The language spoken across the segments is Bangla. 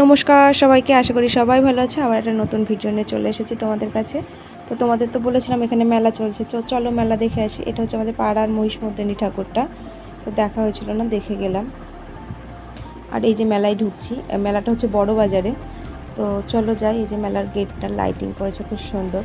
নমস্কার সবাইকে, আশা করি সবাই ভালো আছে। আবার একটা নতুন ভিডিও নিয়ে চলে এসেছি তোমাদের কাছে। তো তোমাদের তো বলেছিলাম এখানে মেলা চলছে। তো চলো মেলা দেখে আসি। এটা হচ্ছে আমাদের পাড়ার মহিষমর্দিনী ঠাকুরটা। তো দেখা হয়েছিল না, দেখে গেলাম। আর এই যে মেলায় ঢুকছি মেলাটা হচ্ছে বড় বাজারে তো চলো যাই, এই যে মেলার গেটটা লাইটিং করেছে, খুব সুন্দর।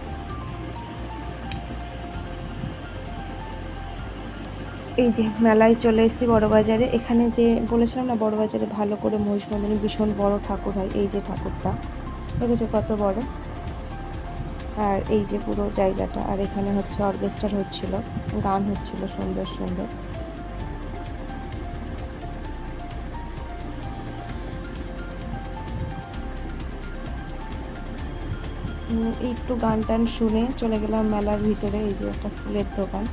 এই যে মেলায় চলে এসেছি বড়বাজারে। এখানে যে বলেছিলাম না, বড়বাজারে ভালো করে মহিষমর্দিনী ভীষণ বড় ঠাকুর হয়, এই যে ঠাকুরটা। দেখেছ কত বড়? আর এই যে পুরো জায়গাটা, আর এখানে হচ্ছে অর্কেস্ট্রার হচ্ছিল, গান হচ্ছিল সুন্দর সুন্দর। একটু গান টান শুনে চলে গেলাম মেলার ভিতরে, এই যে একটা ফুলের দোকান।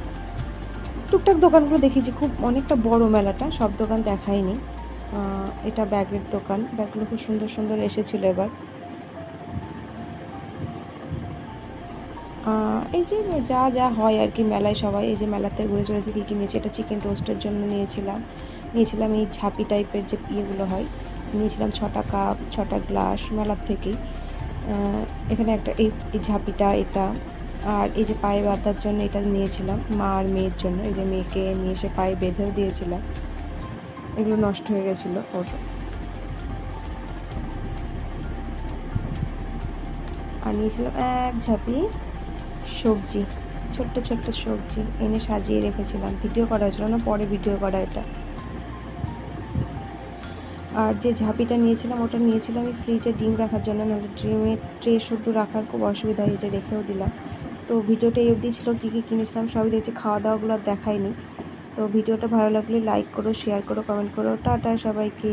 টুকটাক দোকানগুলো দেখেছি, খুব অনেকটা বড় মেলাটা, সব দোকান দেখায়নি এটা ব্যাগের দোকান, ব্যাগগুলো খুব সুন্দর সুন্দর এসেছিল এবার। এই যে যা যা হয় আর কি মেলায় সবাই, এই যে মেলাতে ঘুরে চলেছে, কী কী নিয়েছি, এটা চিকেন টোস্টের জন্য নিয়েছিলাম। নিয়েছিলাম এই ঝাঁপি টাইপের যে ইয়েগুলো হয়, নিয়েছিলাম ছটা কাপ ছটা গ্লাস মেলার থেকেই। এখানে একটা এই ঝাঁপিটা, এটা। আর এই যে পায়ে বাঁধার জন্য এটা নিয়েছিলাম, মা আর মেয়ের জন্য। এই যে মেয়েকে নিয়ে এসে পায়ে বেঁধেও দিয়েছিলাম। এগুলো নষ্ট হয়ে গেছিল ওর। আর নিয়েছিলাম এক ঝাঁপি সবজি, ছোট্ট ছোট্ট সবজি এনে সাজিয়ে রেখেছিলাম। ভিডিও করা হয়েছিল না, পরে ভিডিও করা এটা। আর যে ঝাঁপিটা নিয়েছিলাম, ওটা নিয়েছিলাম আমি ফ্রিজে ডিম রাখার জন্য, নাহলে ডিমের ট্রে শুদ্ধ রাখার খুব অসুবিধা হয়েছে, রেখেও দিলাম। তো ভিডিওটা এই অবধি ছিল, কী কী কিনেছিলাম সবই দেখছি খাওয়া দাওয়াগুলো আর দেখায়নি তো ভিডিওটা ভালো লাগলে লাইক করো শেয়ার করো কমেন্ট করো, টাটা সবাইকে।